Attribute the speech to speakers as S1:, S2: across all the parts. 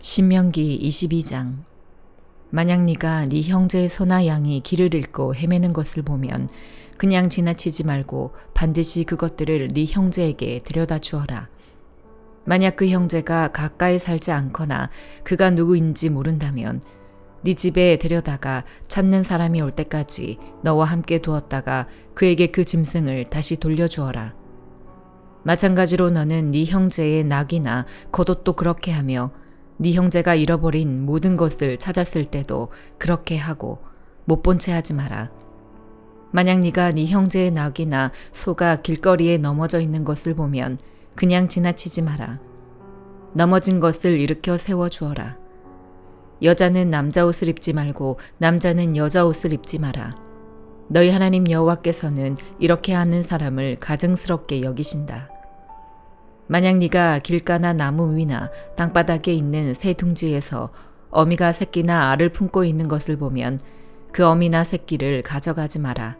S1: 신명기 22장 만약 네가 네 형제의 소나 양이 길을 잃고 헤매는 것을 보면 그냥 지나치지 말고 반드시 그것들을 네 형제에게 데려다 주어라. 만약 그 형제가 가까이 살지 않거나 그가 누구인지 모른다면 네 집에 데려다가 찾는 사람이 올 때까지 너와 함께 두었다가 그에게 그 짐승을 다시 돌려주어라. 마찬가지로 너는 네 형제의 낙이나 겉옷도 그렇게 하며 네 형제가 잃어버린 모든 것을 찾았을 때도 그렇게 하고 못 본 채 하지 마라. 만약 네가 네 형제의 낙이나 소가 길거리에 넘어져 있는 것을 보면 그냥 지나치지 마라. 넘어진 것을 일으켜 세워 주어라. 여자는 남자 옷을 입지 말고 남자는 여자 옷을 입지 마라. 너희 하나님 여호와께서는 이렇게 하는 사람을 가증스럽게 여기신다. 만약 네가 길가나 나무 위나 땅바닥에 있는 새 둥지에서 어미가 새끼나 알을 품고 있는 것을 보면 그 어미나 새끼를 가져가지 마라.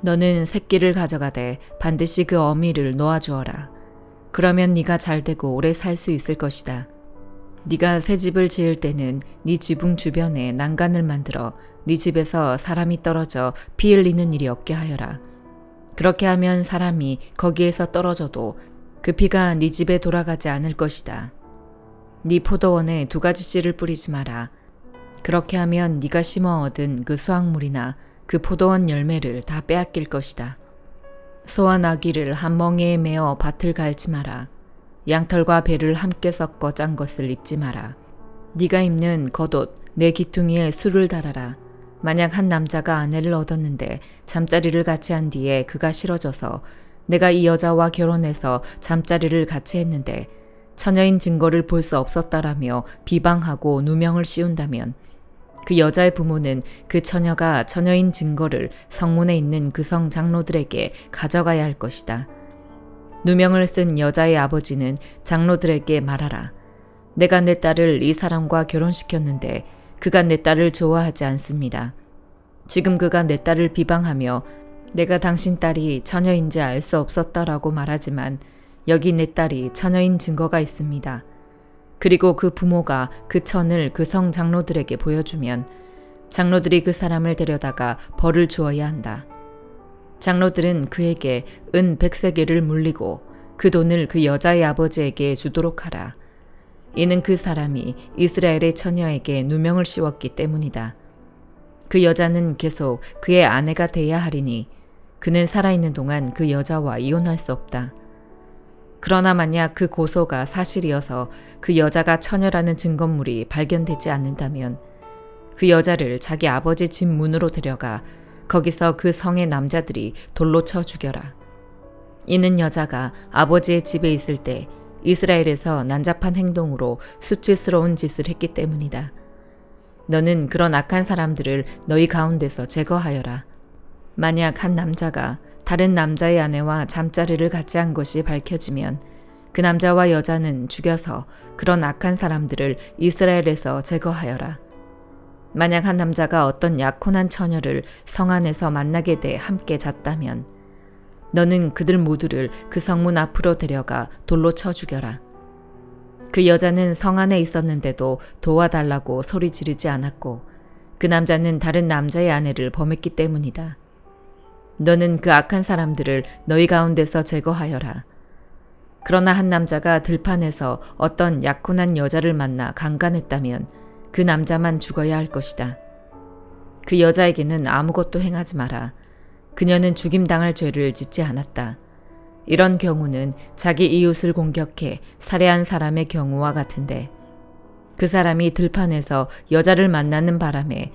S1: 너는 새끼를 가져가되 반드시 그 어미를 놓아주어라. 그러면 네가 잘 되고 오래 살 수 있을 것이다. 네가 새 집을 지을 때는 네 지붕 주변에 난간을 만들어 네 집에서 사람이 떨어져 피 흘리는 일이 없게 하여라. 그렇게 하면 사람이 거기에서 떨어져도 그 피가 네 집에 돌아가지 않을 것이다. 네 포도원에 두 가지 씨를 뿌리지 마라. 그렇게 하면 네가 심어 얻은 그 수확물이나 그 포도원 열매를 다 빼앗길 것이다. 소와 나귀를 한 멍에에 메어 밭을 갈지 마라. 양털과 배를 함께 섞어 짠 것을 입지 마라. 네가 입는 겉옷 내 기퉁이에 술을 달아라. 만약 한 남자가 아내를 얻었는데 잠자리를 같이 한 뒤에 그가 싫어져서 내가 이 여자와 결혼해서 잠자리를 같이 했는데 처녀인 증거를 볼 수 없었다라며 비방하고 누명을 씌운다면 그 여자의 부모는 그 처녀가 처녀인 증거를 성문에 있는 그 성 장로들에게 가져가야 할 것이다. 누명을 쓴 여자의 아버지는 장로들에게 말하라. 내가 내 딸을 이 사람과 결혼시켰는데 그가 내 딸을 좋아하지 않습니다. 지금 그가 내 딸을 비방하며 내가 당신 딸이 처녀인지 알 수 없었다라고 말하지만 여기 내 딸이 처녀인 증거가 있습니다. 그리고 그 부모가 그 천을 그 성 장로들에게 보여주면 장로들이 그 사람을 데려다가 벌을 주어야 한다. 장로들은 그에게 은 백세계를 물리고 그 돈을 그 여자의 아버지에게 주도록 하라. 이는 그 사람이 이스라엘의 처녀에게 누명을 씌웠기 때문이다. 그 여자는 계속 그의 아내가 돼야 하리니 그는 살아있는 동안 그 여자와 이혼할 수 없다. 그러나 만약 그 고소가 사실이어서 그 여자가 처녀라는 증거물이 발견되지 않는다면 그 여자를 자기 아버지 집 문으로 데려가 거기서 그 성의 남자들이 돌로 쳐 죽여라. 이는 여자가 아버지의 집에 있을 때 이스라엘에서 난잡한 행동으로 수치스러운 짓을 했기 때문이다. 너는 그런 악한 사람들을 너희 가운데서 제거하여라. 만약 한 남자가 다른 남자의 아내와 잠자리를 같이 한 것이 밝혀지면 그 남자와 여자는 죽여서 그런 악한 사람들을 이스라엘에서 제거하여라. 만약 한 남자가 어떤 약혼한 처녀를 성 안에서 만나게 돼 함께 잤다면 너는 그들 모두를 그 성문 앞으로 데려가 돌로 쳐 죽여라. 그 여자는 성 안에 있었는데도 도와달라고 소리 지르지 않았고 그 남자는 다른 남자의 아내를 범했기 때문이다. 너는 그 악한 사람들을 너희 가운데서 제거하여라. 그러나 한 남자가 들판에서 어떤 약혼한 여자를 만나 강간했다면 그 남자만 죽어야 할 것이다. 그 여자에게는 아무것도 행하지 마라. 그녀는 죽임당할 죄를 짓지 않았다. 이런 경우는 자기 이웃을 공격해 살해한 사람의 경우와 같은데 그 사람이 들판에서 여자를 만나는 바람에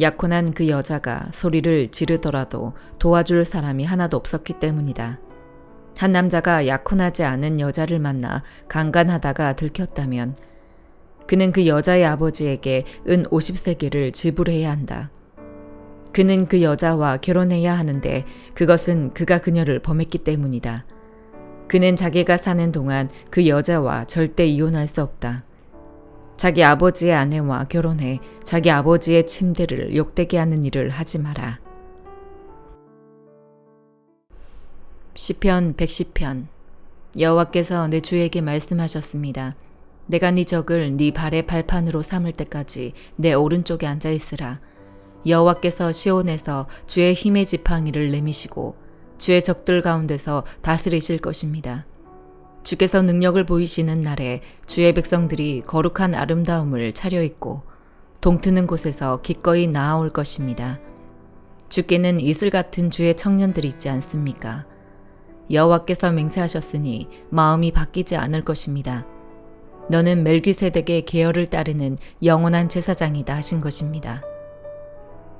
S1: 약혼한 그 여자가 소리를 지르더라도 도와줄 사람이 하나도 없었기 때문이다. 한 남자가 약혼하지 않은 여자를 만나 강간하다가 들켰다면 그는 그 여자의 아버지에게 은 50세계를 지불해야 한다. 그는 그 여자와 결혼해야 하는데 그것은 그가 그녀를 범했기 때문이다. 그는 자기가 사는 동안 그 여자와 절대 이혼할 수 없다. 자기 아버지의 아내와 결혼해 자기 아버지의 침대를 욕되게 하는 일을 하지 마라. 시편 110편 여호와께서 내 주에게 말씀하셨습니다. 내가 네 적을 네 발의 발판으로 삼을 때까지 내 오른쪽에 앉아 있으라. 여호와께서 시온에서 주의 힘의 지팡이를 내미시고 주의 적들 가운데서 다스리실 것입니다. 주께서 능력을 보이시는 날에 주의 백성들이 거룩한 아름다움을 차려입고 동트는 곳에서 기꺼이 나아올 것입니다. 주께는 이슬 같은 주의 청년들이 있지 않습니까? 여호와께서 맹세하셨으니 마음이 바뀌지 않을 것입니다. 너는 멜기세덱의 계열을 따르는 영원한 제사장이다 하신 것입니다.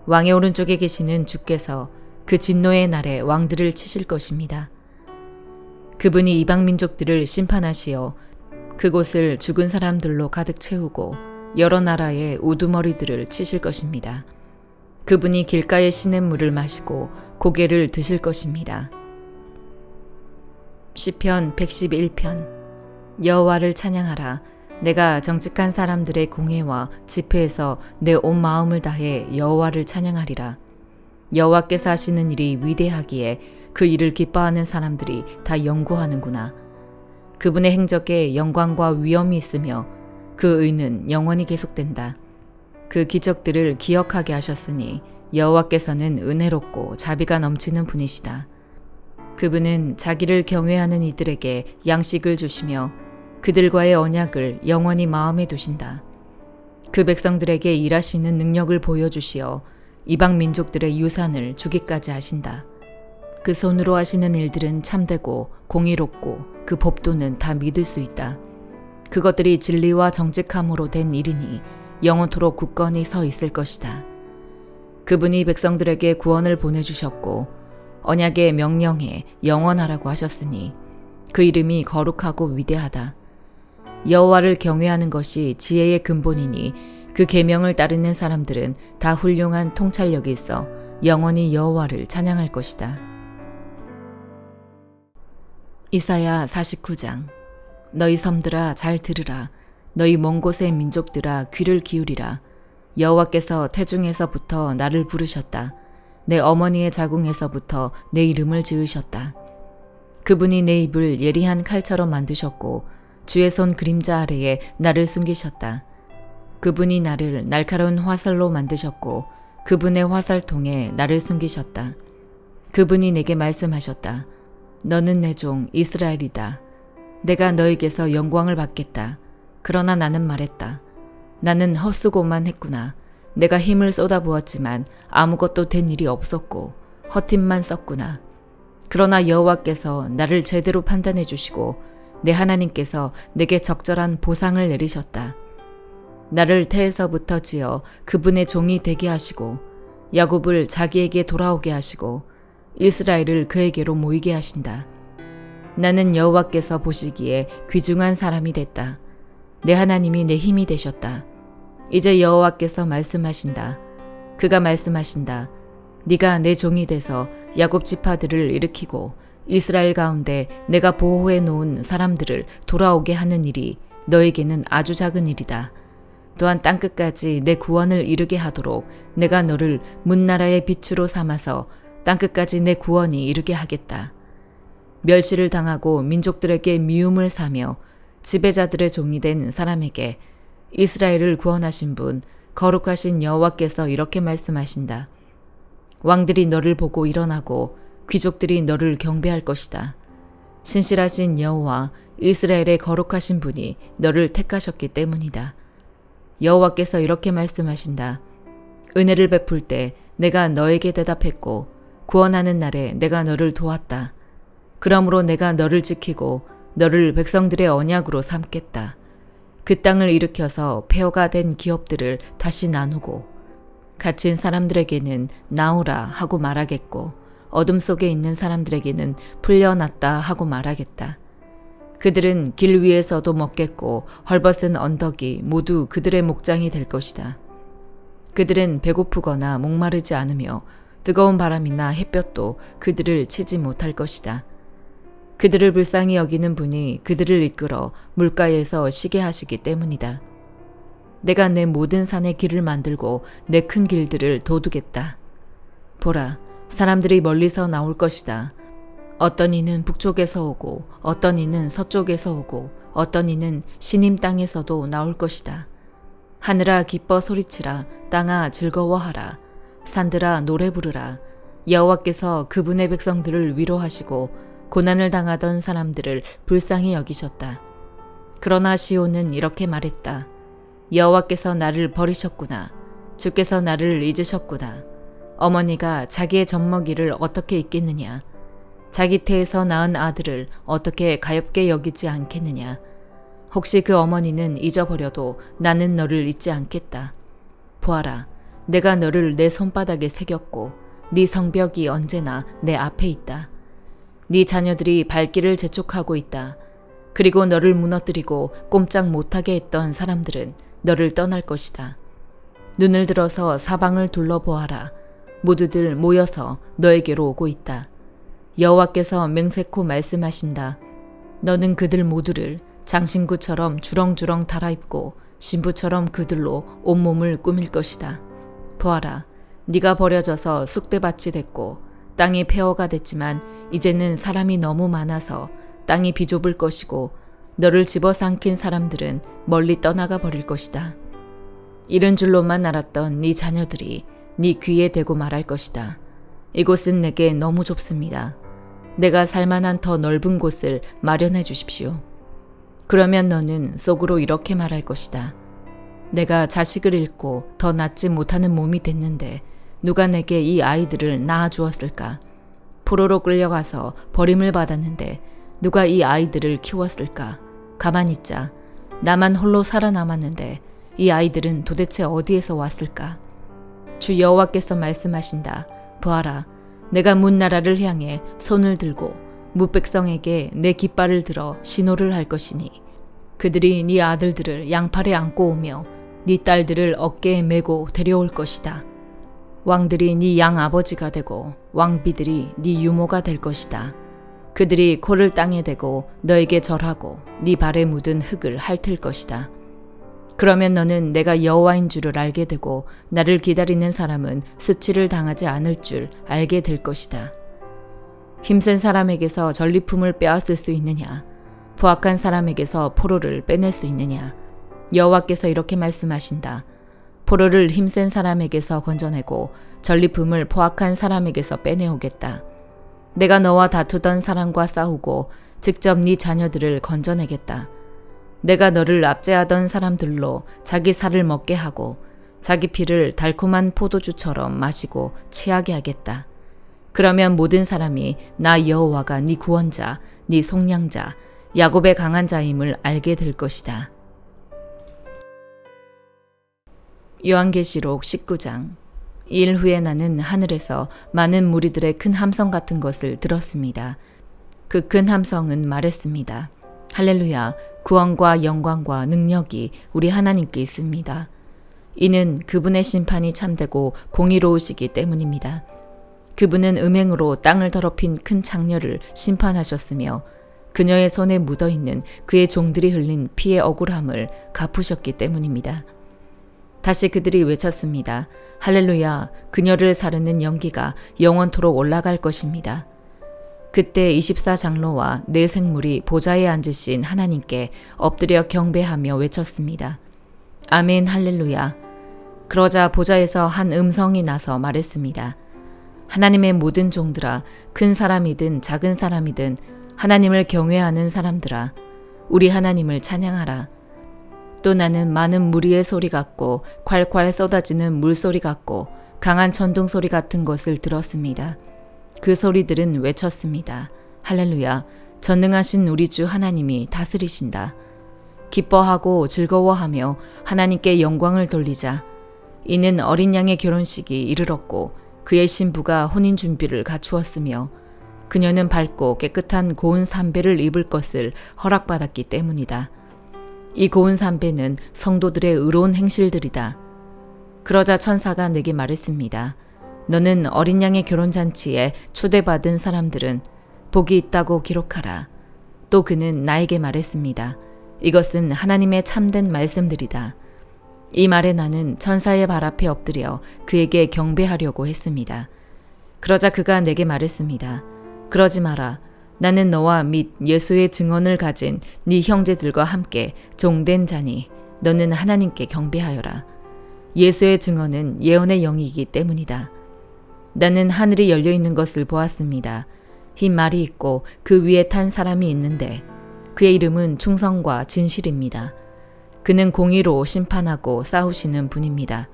S1: 왕의 오른쪽에 계시는 주께서 그 진노의 날에 왕들을 치실 것입니다. 그분이 이방 민족들을 심판하시어 그곳을 죽은 사람들로 가득 채우고 여러 나라의 우두머리들을 치실 것입니다. 그분이 길가의 시냇 물을 마시고 고개를 드실 것입니다. 시편 111편 여호와를 찬양하라 내가 정직한 사람들의 공회와 집회에서 내 온 마음을 다해 여호와를 찬양하리라 여호와께서 하시는 일이 위대하기에 그 일을 기뻐하는 사람들이 다 연구하는구나 그분의 행적에 영광과 위엄이 있으며 그 의는 영원히 계속된다 그 기적들을 기억하게 하셨으니 여호와께서는 은혜롭고 자비가 넘치는 분이시다. 그분은 자기를 경외하는 이들에게 양식을 주시며 그들과의 언약을 영원히 마음에 두신다. 그 백성들에게 일하시는 능력을 보여주시어 이방 민족들의 유산을 주기까지 하신다. 그 손으로 하시는 일들은 참되고 공의롭고 그 법도는 다 믿을 수 있다. 그것들이 진리와 정직함으로 된 일이니 영원토록 굳건히 서 있을 것이다. 그분이 백성들에게 구원을 보내주셨고 언약의 명령에 영원하라고 하셨으니 그 이름이 거룩하고 위대하다. 여호와를 경외하는 것이 지혜의 근본이니 그 계명을 따르는 사람들은 다 훌륭한 통찰력이 있어 영원히 여호와를 찬양할 것이다. 이사야 49장 너희 섬들아 잘 들으라 너희 먼 곳의 민족들아 귀를 기울이라 여호와께서 태중에서부터 나를 부르셨다. 내 어머니의 자궁에서부터 내 이름을 지으셨다. 그분이 내 입을 예리한 칼처럼 만드셨고 주의 손 그림자 아래에 나를 숨기셨다. 그분이 나를 날카로운 화살로 만드셨고 그분의 화살통에 나를 숨기셨다. 그분이 내게 말씀하셨다. 너는 내 종 이스라엘이다. 내가 너에게서 영광을 받겠다. 그러나 나는 말했다. 나는 헛수고만 했구나. 내가 힘을 쏟아부었지만 아무것도 된 일이 없었고 헛힘만 썼구나. 그러나 여호와께서 나를 제대로 판단해 주시고 내 하나님께서 내게 적절한 보상을 내리셨다. 나를 태에서부터 지어 그분의 종이 되게 하시고 야곱을 자기에게 돌아오게 하시고 이스라엘을 그에게로 모이게 하신다. 나는 여호와께서 보시기에 귀중한 사람이 됐다. 내 하나님이 내 힘이 되셨다. 이제 여호와께서 말씀하신다. 그가 말씀하신다. 네가 내 종이 돼서 야곱 지파들을 일으키고 이스라엘 가운데 내가 보호해 놓은 사람들을 돌아오게 하는 일이 너에게는 아주 작은 일이다. 또한 땅 끝까지 내 구원을 이루게 하도록 내가 너를 문나라의 빛으로 삼아서 땅 끝까지 내 구원이 이루게 하겠다. 멸시를 당하고 민족들에게 미움을 사며 지배자들의 종이 된 사람에게 이스라엘을 구원하신 분 거룩하신 여호와께서 이렇게 말씀하신다. 왕들이 너를 보고 일어나고 귀족들이 너를 경배할 것이다. 신실하신 여호와 이스라엘의 거룩하신 분이 너를 택하셨기 때문이다. 여호와께서 이렇게 말씀하신다. 은혜를 베풀 때 내가 너에게 대답했고 구원하는 날에 내가 너를 도왔다. 그러므로 내가 너를 지키고 너를 백성들의 언약으로 삼겠다. 그 땅을 일으켜서 폐허가 된 기업들을 다시 나누고 갇힌 사람들에게는 나오라 하고 말하겠고 어둠 속에 있는 사람들에게는 풀려났다 하고 말하겠다. 그들은 길 위에서도 먹겠고 헐벗은 언덕이 모두 그들의 목장이 될 것이다. 그들은 배고프거나 목마르지 않으며 뜨거운 바람이나 햇볕도 그들을 치지 못할 것이다. 그들을 불쌍히 여기는 분이 그들을 이끌어 물가에서 쉬게 하시기 때문이다. 내가 내 모든 산의 길을 만들고 내 큰 길들을 도두겠다. 보라, 사람들이 멀리서 나올 것이다. 어떤 이는 북쪽에서 오고, 어떤 이는 서쪽에서 오고, 어떤 이는 신임 땅에서도 나올 것이다. 하늘아 기뻐 소리치라 땅아 즐거워하라 산들아 노래 부르라 여호와께서 그분의 백성들을 위로하시고 고난을 당하던 사람들을 불쌍히 여기셨다. 그러나 시온은 이렇게 말했다. 여호와께서 나를 버리셨구나. 주께서 나를 잊으셨구나. 어머니가 자기의 젖먹이를 어떻게 잊겠느냐. 자기 태에서 낳은 아들을 어떻게 가엽게 여기지 않겠느냐. 혹시 그 어머니는 잊어버려도 나는 너를 잊지 않겠다. 보아라, 내가 너를 내 손바닥에 새겼고 네 성벽이 언제나 내 앞에 있다. 네 자녀들이 발길을 재촉하고 있다. 그리고 너를 무너뜨리고 꼼짝 못하게 했던 사람들은 너를 떠날 것이다. 눈을 들어서 사방을 둘러보아라. 모두들 모여서 너에게로 오고 있다. 여호와께서 맹세코 말씀하신다. 너는 그들 모두를 장신구처럼 주렁주렁 달아입고 신부처럼 그들로 온몸을 꾸밀 것이다. 보아라, 네가 버려져서 쑥대밭이 됐고 땅이 폐허가 됐지만 이제는 사람이 너무 많아서 땅이 비좁을 것이고 너를 집어삼킨 사람들은 멀리 떠나가 버릴 것이다. 이런 줄로만 알았던 네 자녀들이 네 귀에 대고 말할 것이다. 이곳은 내게 너무 좁습니다. 내가 살만한 더 넓은 곳을 마련해 주십시오. 그러면 너는 속으로 이렇게 말할 것이다. 내가 자식을 잃고 더 낫지 못하는 몸이 됐는데 누가 내게 이 아이들을 낳아 주었을까? 포로로 끌려가서 버림을 받았는데 누가 이 아이들을 키웠을까? 가만히 있자. 나만 홀로 살아남았는데 이 아이들은 도대체 어디에서 왔을까? 주 여호와께서 말씀하신다. 보아라. 내가 문 나라를 향해 손을 들고 무백성에게 내 깃발을 들어 신호를 할 것이니 그들이 네 아들들을 양팔에 안고 오며 네 딸들을 어깨에 메고 데려올 것이다. 왕들이 네 양 아버지가 되고 왕비들이 네 유모가 될 것이다. 그들이 코를 땅에 대고 너에게 절하고 네 발에 묻은 흙을 핥을 것이다. 그러면 너는 내가 여호와인 줄을 알게 되고 나를 기다리는 사람은 수치를 당하지 않을 줄 알게 될 것이다. 힘센 사람에게서 전리품을 빼앗을 수 있느냐? 부악한 사람에게서 포로를 빼낼 수 있느냐? 여호와께서 이렇게 말씀하신다. 포로를 힘센 사람에게서 건져내고 전리품을 포악한 사람에게서 빼내오겠다. 내가 너와 다투던 사람과 싸우고 직접 네 자녀들을 건져내겠다. 내가 너를 압제하던 사람들로 자기 살을 먹게 하고 자기 피를 달콤한 포도주처럼 마시고 취하게 하겠다. 그러면 모든 사람이 나 여호와가 네 구원자, 네 속량자, 야곱의 강한 자임을 알게 될 것이다. 요한계시록 19장 일 후에 나는 하늘에서 많은 무리들의 큰 함성 같은 것을 들었습니다. 그 큰 함성은 말했습니다. 할렐루야, 구원과 영광과 능력이 우리 하나님께 있습니다. 이는 그분의 심판이 참되고 공의로우시기 때문입니다. 그분은 음행으로 땅을 더럽힌 큰 창녀를 심판하셨으며 그녀의 손에 묻어 있는 그의 종들이 흘린 피의 억울함을 갚으셨기 때문입니다. 다시 그들이 외쳤습니다. 할렐루야, 그녀를 사르는 연기가 영원토록 올라갈 것입니다. 그때 24장로와 네 생물이 보좌에 앉으신 하나님께 엎드려 경배하며 외쳤습니다. 아멘 할렐루야. 그러자 보좌에서 한 음성이 나서 말했습니다. 하나님의 모든 종들아, 큰 사람이든 작은 사람이든 하나님을 경외하는 사람들아, 우리 하나님을 찬양하라. 또 나는 많은 무리의 소리 같고 콸콸 쏟아지는 물소리 같고 강한 천둥 소리 같은 것을 들었습니다. 그 소리들은 외쳤습니다. 할렐루야. 전능하신 우리 주 하나님이 다스리신다. 기뻐하고 즐거워하며 하나님께 영광을 돌리자. 이는 어린 양의 결혼식이 이르렀고 그의 신부가 혼인 준비를 갖추었으며 그녀는 밝고 깨끗한 고운 삼배를 입을 것을 허락받았기 때문이다. 이 고운 삼배는 성도들의 의로운 행실들이다. 그러자 천사가 내게 말했습니다. 너는 어린 양의 결혼잔치에 초대받은 사람들은 복이 있다고 기록하라. 또 그는 나에게 말했습니다. 이것은 하나님의 참된 말씀들이다. 이 말에 나는 천사의 발 앞에 엎드려 그에게 경배하려고 했습니다. 그러자 그가 내게 말했습니다. 그러지 마라. 나는 너와 및 예수의 증언을 가진 네 형제들과 함께 종된 자니 너는 하나님께 경배하여라. 예수의 증언은 예언의 영이기 때문이다. 나는 하늘이 열려 있는 것을 보았습니다. 흰 말이 있고 그 위에 탄 사람이 있는데 그의 이름은 충성과 진실입니다. 그는 공의로 심판하고 싸우시는 분입니다.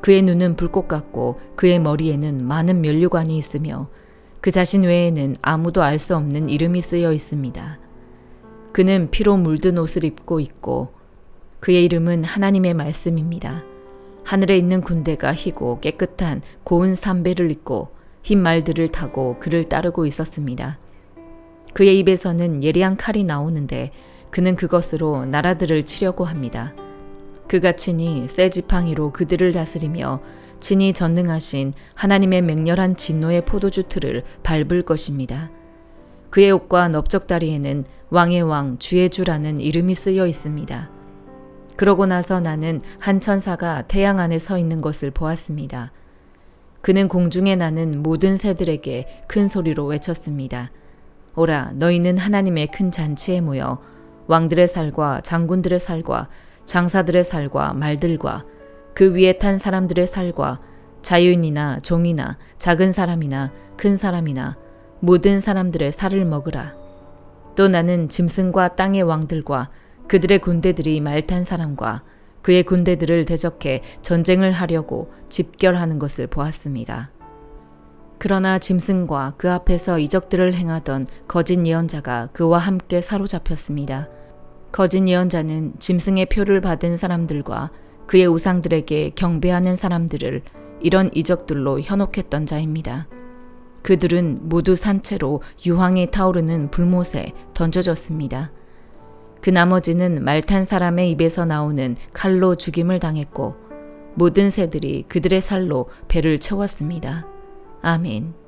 S1: 그의 눈은 불꽃 같고 그의 머리에는 많은 면류관이 있으며 그 자신 외에는 아무도 알 수 없는 이름이 쓰여 있습니다. 그는 피로 물든 옷을 입고 있고 그의 이름은 하나님의 말씀입니다. 하늘에 있는 군대가 희고 깨끗한 고운 삼배를 입고 흰 말들을 타고 그를 따르고 있었습니다. 그의 입에서는 예리한 칼이 나오는데 그는 그것으로 나라들을 치려고 합니다. 그가 친히 쇠 지팡이로 그들을 다스리며 친히 전능하신 하나님의 맹렬한 진노의 포도주 틀을 밟을 것입니다. 그의 옷과 넓적다리에는 왕의 왕 주의 주라는 이름이 쓰여 있습니다. 그러고 나서 나는 한 천사가 태양 안에 서 있는 것을 보았습니다. 그는 공중에 나는 모든 새들에게 큰 소리로 외쳤습니다. 오라, 너희는 하나님의 큰 잔치에 모여 왕들의 살과 장군들의 살과 장사들의 살과 말들과 그 위에 탄 사람들의 살과 자유인이나 종이나 작은 사람이나 큰 사람이나 모든 사람들의 살을 먹으라. 또 나는 짐승과 땅의 왕들과 그들의 군대들이 말탄 사람과 그의 군대들을 대적해 전쟁을 하려고 집결하는 것을 보았습니다. 그러나 짐승과 그 앞에서 이적들을 행하던 거짓 예언자가 그와 함께 사로잡혔습니다. 거짓 예언자는 짐승의 표를 받은 사람들과 그의 우상들에게 경배하는 사람들을 이런 이적들로 현혹했던 자입니다. 그들은 모두 산채로 유황이 타오르는 불못에 던져졌습니다. 그 나머지는 말탄 사람의 입에서 나오는 칼로 죽임을 당했고 모든 새들이 그들의 살로 배를 채웠습니다. 아멘.